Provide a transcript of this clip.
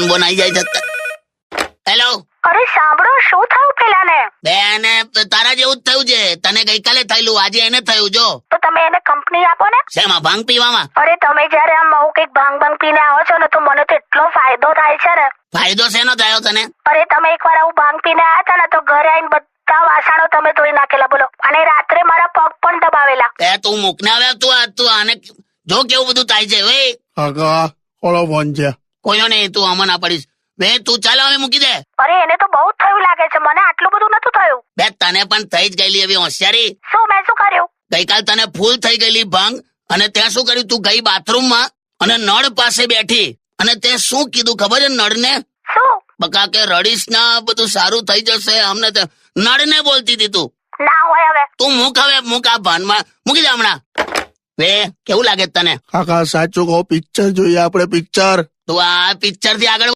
Phone બનાવી જાય છે હેલો અરે સાંભળો શું થયું પેલાને? બેન તારા જેવું જ થયું છે. તને ગઈકાલે થયેલું આજે એને થયું જો. તો તમે એને કંપની આપો ને? શેમાં ભાંગ પીવામાં? અરે તમે જયારે આમ આવું કંઈક ભાંગ ભાંગ પીને આવો છો ને તો મને તો એટલો ફાયદો થાય છે ને. ફાયદો શેનો થયો તને? અરે તમે એકવાર આવું ભાંગ પીને આવ્યા હતા ને તો ઘરે આવીને બધા વાસણો તમે ધોઈ નાખેલા બોલો. અને રાત્રે મારા પગ પણ દબાવેલા. એ તું મૂકને આવ્યા તું આ- તું આને જો કેવું બધું થાય છે વે કાકા કોનો ફોન છે કોઈનો નહીં તું આમાં ના પડીશ. બે તું ચાલો હવે મૂકી દે. અરે એને તો બહુ થયું લાગે છે. મને આટલું બધું નતું થયું. બે તને પણ થઈ જ ગયેલી એવી હોશિયારી. શું મેં શું કર્યું? ગઈકાલ તને ફૂલ થઈ ગયેલી ભંગ અને ત્યાં શું કર્યું? તું ગઈ બાથરૂમમાં અને નળ પાસે બેઠી અને તે શું કીધું ખબર છે નળને? શું? બકા કે રડીશ ના બધું સારું થઈ જશે અમને તે નળને બોલતી હતી તું. ના હોય હવે. તું મૂક હવે મૂક આ ભાનમાં. મૂકી દે હમણાં. વે કેવું લાગે તને? કાકા સાચું કહો પિક્ચર જોઈએ આપણે પિક્ચર. તો આ પિક્ચરથી આગળ